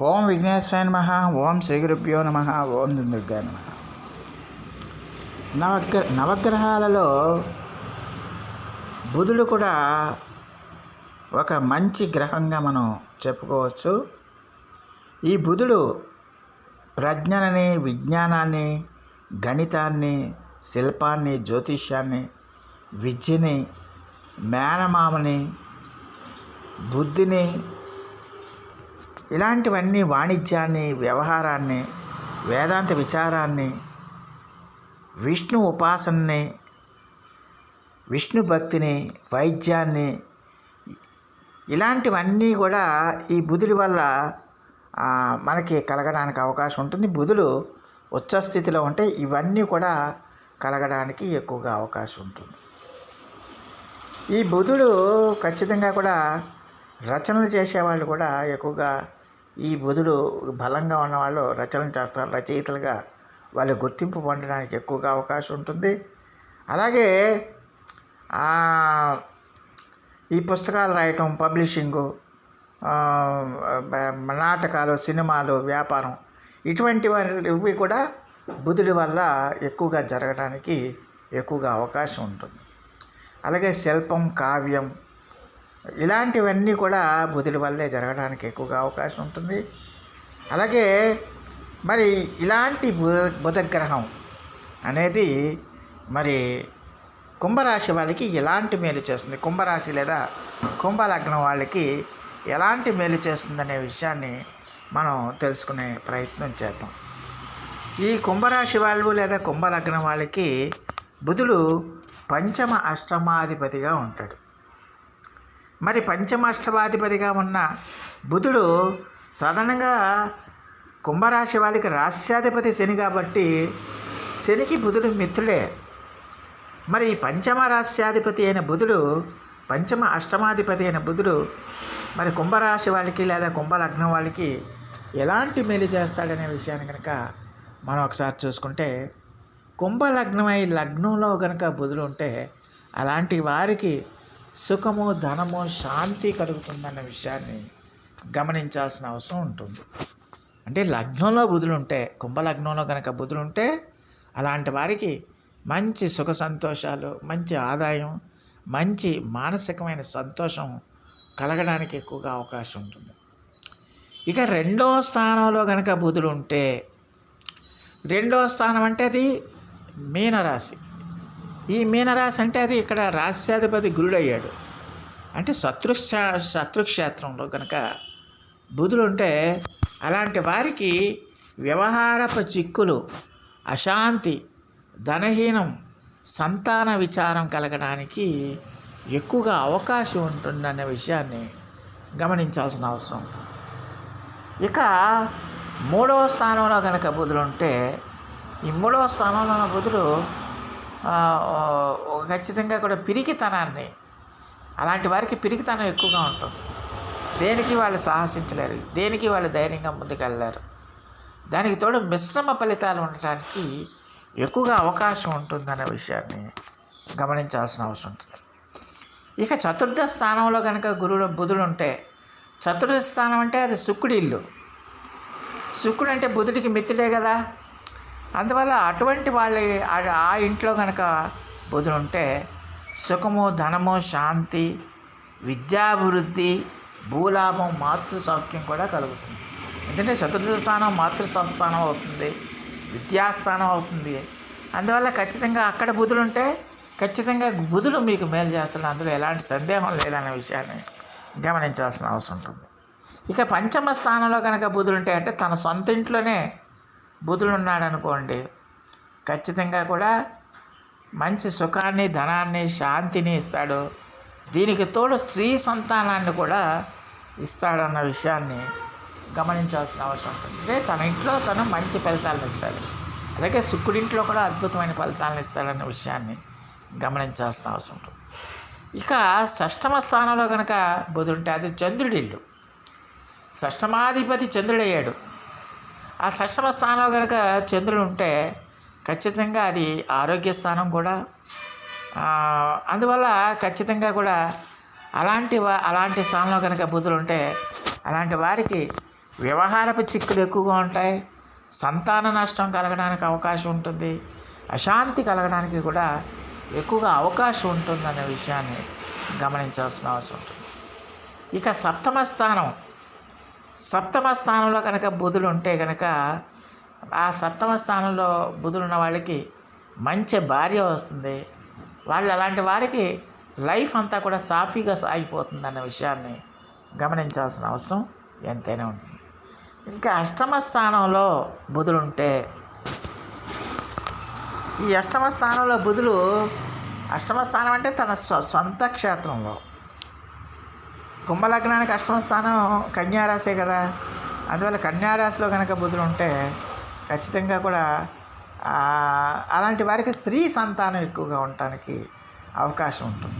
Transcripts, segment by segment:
ఓం విఘ్నేశ్వరాయ నమ ఓం శ్రీగురుభ్యో నమ ఓం దుర్గా నమ. నవగ్ర నవగ్రహాలలో బుధుడు కూడా ఒక మంచి గ్రహంగా మనం చెప్పుకోవచ్చు. ఈ బుధుడు ప్రజ్ఞని విజ్ఞానాన్ని గణితాన్ని శిల్పాన్ని జ్యోతిష్యాన్ని విద్యని మేనమామని బుద్ధిని ఇలాంటివన్నీ వాణిజ్యాన్ని వ్యవహారాన్ని వేదాంత విచారాన్ని విష్ణు ఉపాసనని విష్ణు భక్తిని వైద్యాన్ని ఇలాంటివన్నీ కూడా ఈ బుధుడి వల్ల మనకి కలగడానికి అవకాశం ఉంటుంది. బుధుడు ఉచ్చస్థితిలో ఉంటే ఇవన్నీ కూడా కలగడానికి ఎక్కువగా అవకాశం ఉంటుంది. ఈ బుధుడు ఖచ్చితంగా కూడా రచనలు చేసేవాళ్ళు కూడా ఎక్కువగా ఈ బుధుడు బలంగా ఉన్నవాళ్ళు రచనలు చేస్తారు. రచయితలుగా వాళ్ళు గుర్తింపు పొందడానికి ఎక్కువగా అవకాశం ఉంటుంది. అలాగే ఈ పుస్తకాలు రాయటం పబ్లిషింగు నాటకాలు సినిమాలు వ్యాపారం ఇటువంటి ఇవి కూడా బుధుడి వల్ల ఎక్కువగా జరగడానికి ఎక్కువగా అవకాశం ఉంటుంది. అలాగే శిల్పం కావ్యం ఇలాంటివన్నీ కూడా బుధుడి వల్లే జరగడానికి ఎక్కువగా అవకాశం ఉంటుంది. అలాగే మరి ఇలాంటి బుధ బుధగ్రహం అనేది మరి కుంభరాశి వాళ్ళకి ఎలాంటి మేలు చేస్తుంది? కుంభరాశి లేదా కుంభలగ్నం వాళ్ళకి ఎలాంటి మేలు చేస్తుందనే విషయాన్ని మనం తెలుసుకునే ప్రయత్నం చేద్దాం. ఈ కుంభరాశి వాళ్ళు లేదా కుంభలగ్నం వాళ్ళకి బుధుడు పంచమ అష్టమాధిపతిగా ఉంటాడు. మరి పంచమ అష్టమాధిపతిగా ఉన్న బుధుడు సాధారణంగా కుంభరాశి వాళ్ళకి రాస్యాధిపతి శని కాబట్టి శనికి బుధుడు మిత్రుడే. మరి ఈ పంచమ రాస్యాధిపతి అయిన బుధుడు పంచమ అష్టమాధిపతి అయిన బుధుడు మరి కుంభరాశి వాళ్ళకి లేదా కుంభలగ్నం వాళ్ళకి ఎలాంటి మేలు చేస్తాడనే విషయాన్ని కనుక మనం ఒకసారి చూసుకుంటే కుంభలగ్నమై లగ్నంలో కనుక బుధుడు ఉంటే అలాంటి వారికి సుఖము ధనము శాంతి కలుగుతుందన్న విషయాన్ని గమనించాల్సిన అవసరం ఉంటుంది. అంటే లగ్నంలో బుధులుంటే కుంభలగ్నంలో కనుక బుధులుంటే అలాంటి వారికి మంచి సుఖ సంతోషాలు మంచి ఆదాయం మంచి మానసికమైన సంతోషం కలగడానికి ఎక్కువగా అవకాశం ఉంటుంది. ఇక రెండో స్థానంలో కనుక బుధులుంటే రెండో స్థానం అంటే అది మీనరాశి. ఈ మీనరాశి అంటే అది ఇక్కడ రాస్యాధిపతి గురుడయ్యాడు అంటే శత్రు శత్రుక్షేత్రంలో కనుక బుధుడు ఉంటే అలాంటి వారికి వ్యవహారపు చిక్కులు అశాంతి ధనహీనం సంతాన విచారం కలగడానికి ఎక్కువగా అవకాశం ఉంటుందనే విషయాన్ని గమనించాల్సిన అవసరం ఉంది. ఇక మూడవ స్థానంలో కనుక బుధుడు ఉంటే ఈ మూడవ స్థానంలో ఉన్న బుధుడు ఖచ్చితంగా కూడా పిరికితనాన్ని అలాంటి వారికి పిరికితనం ఎక్కువగా ఉంటుంది. దేనికి వాళ్ళు సాహసించలేరు దేనికి వాళ్ళు ధైర్యంగా ముందుకెళ్ళలేరు. దానికి తోడు మిశ్రమ ఫలితాలు ఉండటానికి ఎక్కువగా అవకాశం ఉంటుందనే విషయాన్ని గమనించాల్సిన అవసరం ఉంటుంది. ఇక చతుర్థ స్థానంలో కనుక గురుడు బుధుడు ఉంటే చతుర్థ స్థానం అంటే అది శుక్రుడి ఇల్లు. శుక్రుడు అంటే బుధుడికి మిత్రుడే కదా. అందువల్ల అటువంటి వాళ్ళ ఆ- ఇంట్లో కనుక బుధుడు ఉంటే సుఖము ధనము శాంతి విద్యాభివృద్ధి భూలాభం మాతృ సౌఖ్యం కూడా కలుగుతుంది. ఎందుకంటే చతుర్థ స్థానం మాతృ సంస్థానం అవుతుంది విద్యాస్థానం అవుతుంది. అందువల్ల ఖచ్చితంగా అక్కడ బుధులు ఉంటే ఖచ్చితంగా బుధులు మీకు మేలు చేస్తాడు. అందులో ఎలాంటి సందేహం లేదనే విషయాన్ని గమనించాల్సిన అవసరం ఉంటుంది. ఇక పంచమ స్థానంలో కనుక బుధులు ఉంటే అంటే తన సొంత ఇంట్లోనే బుధుడు ఉన్నాడు అనుకోండి ఖచ్చితంగా కూడా మంచి సుఖాన్ని ధనాన్ని శాంతిని ఇస్తాడు. దీనికి తోడు స్త్రీ సంతానాన్ని కూడా ఇస్తాడన్న విషయాన్ని గమనించాల్సిన అవసరం ఉంటుంది. అంటే తన ఇంట్లో తను మంచి ఫలితాలను ఇస్తాడు. అలాగే శుక్రుడింట్లో కూడా అద్భుతమైన ఫలితాలను ఇస్తాడన్న విషయాన్ని గమనించాల్సిన అవసరం ఉంటుంది. ఇక షష్టమ స్థానంలో కనుక బుధుంటే అది చంద్రుడి ఇల్లు. షష్టమాధిపతి చంద్రుడయ్యాడు. ఆ షష్టమ స్థానంలో కనుక చంద్రుడు ఉంటే ఖచ్చితంగా అది ఆరోగ్య స్థానం కూడా. అందువల్ల ఖచ్చితంగా కూడా అలాంటి వా అలాంటి స్థానంలో కనుక బుధులు ఉంటే అలాంటి వారికి వ్యవహారపు చిక్కులు ఎక్కువగా ఉంటాయి. సంతాన నష్టం కలగడానికి అవకాశం ఉంటుంది. అశాంతి కలగడానికి కూడా ఎక్కువగా అవకాశం ఉంటుందనే విషయాన్ని గమనించాల్సిన అవసరం ఉంటుంది. ఇక సప్తమ స్థానం సప్తమ స్థానంలో కనుక బుధులు ఉంటే కనుక ఆ సప్తమ స్థానంలో బుధులు ఉన్న వాళ్ళకి మంచి భార్య వస్తుంది. వాళ్ళు అలాంటి వారికి లైఫ్ అంతా కూడా సాఫీగా సాగిపోతుంది అన్న విషయాన్ని గమనించాల్సిన అవసరం ఎంతైనా ఉంటుంది. ఇంకా అష్టమ స్థానంలో బుధులు ఉంటే ఈ అష్టమ స్థానంలో బుధులు అష్టమ స్థానం అంటే తన స్వ సొంత క్షేత్రంలో. కుంభలగ్నానికి అష్టమ స్థానం కన్యారాశే కదా. అందువల్ల కన్యారాశిలో కనుక బుధుడు ఉంటే ఖచ్చితంగా కూడా అలాంటి వారికి స్త్రీ సంతానం ఎక్కువగా ఉండటానికి అవకాశం ఉంటుంది.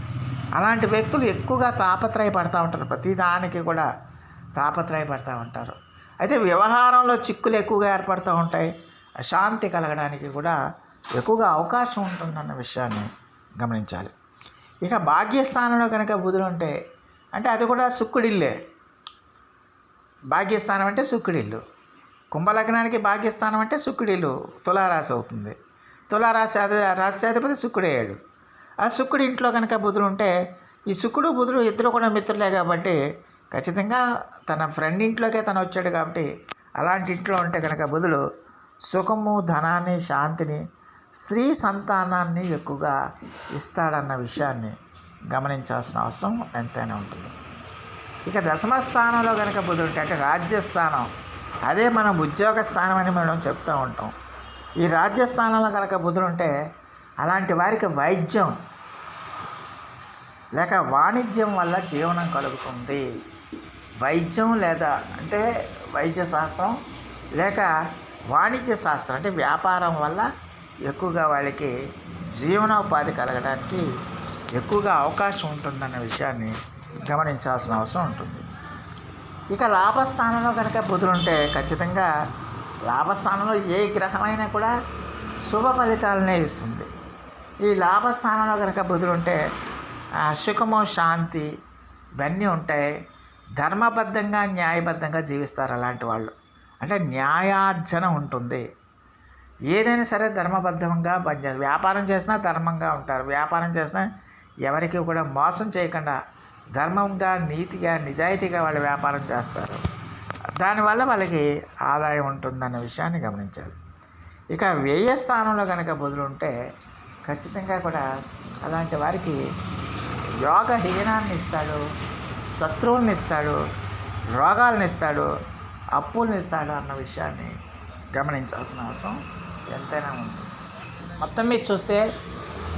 అలాంటి వ్యక్తులు ఎక్కువగా తాపత్రయపడతా ఉంటారు. ప్రతిదానికి కూడా తాపత్రయపడతా ఉంటారు. అయితే వ్యవహారంలో చిక్కులు ఎక్కువగా ఏర్పడుతూ ఉంటాయి. అశాంతి కలగడానికి కూడా ఎక్కువగా అవకాశం ఉంటుందన్న విషయాన్ని గమనించాలి. ఇక భాగ్యస్థానంలో కనుక బుధుడు ఉంటే అంటే అది కూడా శుక్రుడిల్లే భాగ్యస్థానం అంటే శుక్రుడిల్లు కుంభలగ్నానికి భాగ్యస్థానం అంటే శుక్రుడిల్లు తులారాశి అవుతుంది. తులారాశి అదే రాశ్యాధిపతి శుక్రుడయ్యాడు ఆ శుక్రుడి ఇంట్లో కనుక బుధుడు ఉంటే ఈ శుక్రుడు బుధుడు ఇద్దరు కూడా మిత్రులే కాబట్టి ఖచ్చితంగా తన ఫ్రెండ్ ఇంట్లోకే తను వచ్చాడు కాబట్టి అలాంటి ఇంట్లో ఉంటే కనుక బుధుడు సుఖము ధనాన్ని శాంతిని స్త్రీ సంతానాన్ని ఎక్కువగా ఇస్తాడన్న విషయాన్ని గమనించాల్సిన అవసరం ఎంతైనా ఉంటుంది. ఇక దశమ స్థానంలో కనుక బుధుడు అంటే రాజ్యస్థానం. అదే మనం ఉద్యోగ స్థానం అని మనం చెప్తూ ఉంటాం. ఈ రాజ్యస్థానంలో కనుక బుధుడు ఉంటే అలాంటి వారికి వైద్యం లేక వాణిజ్యం వల్ల జీవనం కలుగుతుంది. వైద్యం లేదా అంటే వైద్య శాస్త్రం లేక వాణిజ్య శాస్త్రం అంటే వ్యాపారం వల్ల ఎక్కువగా వాళ్ళకి జీవనోపాధి కలగడానికి ఎక్కువగా అవకాశం ఉంటుందన్న విషయాన్ని గమనించాల్సిన అవసరం ఉంటుంది. ఇక లాభస్థానంలో కనుక బుధుడు ఉంటే ఖచ్చితంగా లాభస్థానంలో ఏ గ్రహమైనా కూడా శుభ ఫలితాలనే ఇస్తుంది. ఈ లాభస్థానంలో కనుక బుధుడు ఉంటే సుఖము శాంతి ఇవన్నీ ఉంటాయి ధర్మబద్ధంగా న్యాయబద్ధంగా జీవిస్తారు అలాంటి వాళ్ళు. అంటే న్యాయార్జన ఉంటుంది. ఏదైనా సరే ధర్మబద్ధంగా పనిచేస్తారు వ్యాపారం చేసినా ధర్మంగా ఉంటారు. వ్యాపారం చేసినా ఎవరికి కూడా మోసం చేయకుండా ధర్మంగా నీతిగా నిజాయితీగా వాళ్ళు వ్యాపారం చేస్తారు. దానివల్ల వాళ్ళకి ఆదాయం ఉంటుందన్న విషయాన్ని గమనించాలి. ఇక వ్యయ స్థానంలో కనుక బదులు ఉంటే ఖచ్చితంగా కూడా అలాంటి వారికి యోగ హీనాన్ని ఇస్తాడు శత్రువుల్ని ఇస్తాడు రోగాలను ఇస్తాడు అప్పుల్ని ఇస్తాడు అన్న విషయాన్ని గమనించాల్సిన అవసరం ఎంతైనా ఉంది. మొత్తం మీద చూస్తే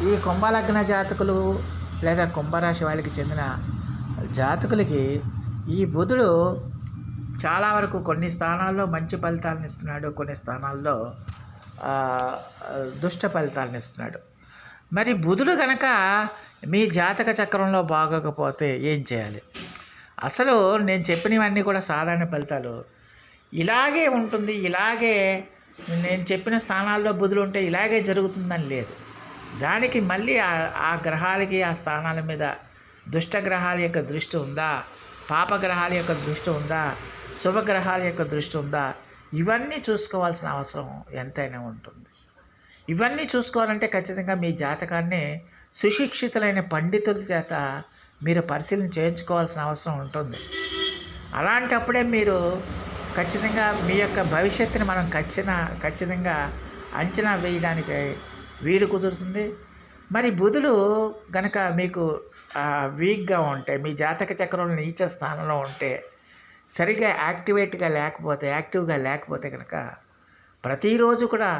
ఈ కుంభలగ్న జాతకులు లేదా కుంభరాశి వాళ్ళకి చెందిన జాతకులకి ఈ బుధుడు చాలా వరకు కొన్ని స్థానాల్లో మంచి ఫలితాలను ఇస్తున్నాడు కొన్ని స్థానాల్లో దుష్ట ఫలితాలను ఇస్తున్నాడు. మరి బుధుడు కనుక మీ జాతక చక్రంలో బాగోకపోతే ఏం చేయాలి? అసలు నేను చెప్పినవన్నీ కూడా సాధారణ ఫలితాలు. ఇలాగే ఉంటుంది ఇలాగే నేను చెప్పిన స్థానాల్లో బుధులు ఉంటే ఇలాగే జరుగుతుందని లేదు. దానికి మళ్ళీ ఆ- ఆ గ్రహాలకి ఆ స్థానాల మీద దుష్ట గ్రహాల యొక్క దృష్టి ఉందా? పాపగ్రహాల యొక్క దృష్టి ఉందా? శుభగ్రహాల యొక్క దృష్టి ఉందా? ఇవన్నీ చూసుకోవాల్సిన అవసరం ఎంతైనా ఉంటుంది. ఇవన్నీ చూసుకోవాలంటే ఖచ్చితంగా మీ జాతకాన్ని సుశిక్షితులైన పండితుల చేత మీరు పరిశీలన చేయించుకోవాల్సిన అవసరం ఉంటుంది. అలాంటప్పుడే మీరు ఖచ్చితంగా మీ యొక్క భవిష్యత్తుని మనం ఖచ్చితంగా ఖచ్చితంగా అంచనా వేయడానికి వీలు కుదురుతుంది. మరి బుధుడు గనక మీకు వీక్గా ఉంటే మీ జాతక చక్రంలో నీచ స్థానంలో ఉంటే సరిగా యాక్టివేట్గా లేకపోతే యాక్టివ్గా లేకపోతే కనుక ప్రతిరోజు కూడా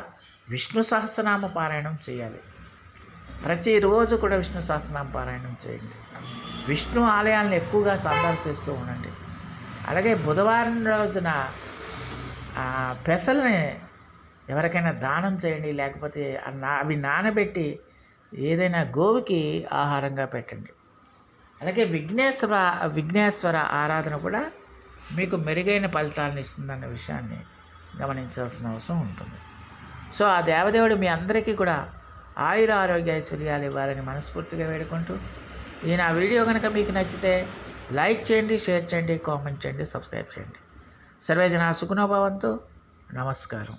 విష్ణు సహస్రనామ పారాయణం చేయాలి. ప్రతిరోజు కూడా విష్ణు సహస్రనామ పారాయణం చేయండి. విష్ణు ఆలయాలను ఎక్కువగా సందర్శిస్తూ ఉండండి. అలాగే బుధవారం రోజున పెసల్ని ఎవరికైనా దానం చేయండి లేకపోతే నా అవి నానబెట్టి ఏదైనా గోవుకి ఆహారంగా పెట్టండి. అలాగే విఘ్నేశ్వర విఘ్నేశ్వర ఆరాధన కూడా మీకు మెరుగైన ఫలితాలను ఇస్తుందన్న విషయాన్ని గమనించాల్సిన అవసరం ఉంటుంది. సో ఆ దేవదేవుడు మీ అందరికీ కూడా ఆయుర ఆరోగ్య ఐశ్వర్యాలు ఇవ్వాలని మనస్ఫూర్తిగా వేడుకుంటూ ఈ నా వీడియో కనుక మీకు నచ్చితే లైక్ చేయండి షేర్ చేయండి కామెంట్ చేయండి సబ్స్క్రైబ్ చేయండి. సర్వేజన సుఖనోభవంతు నమస్కారం.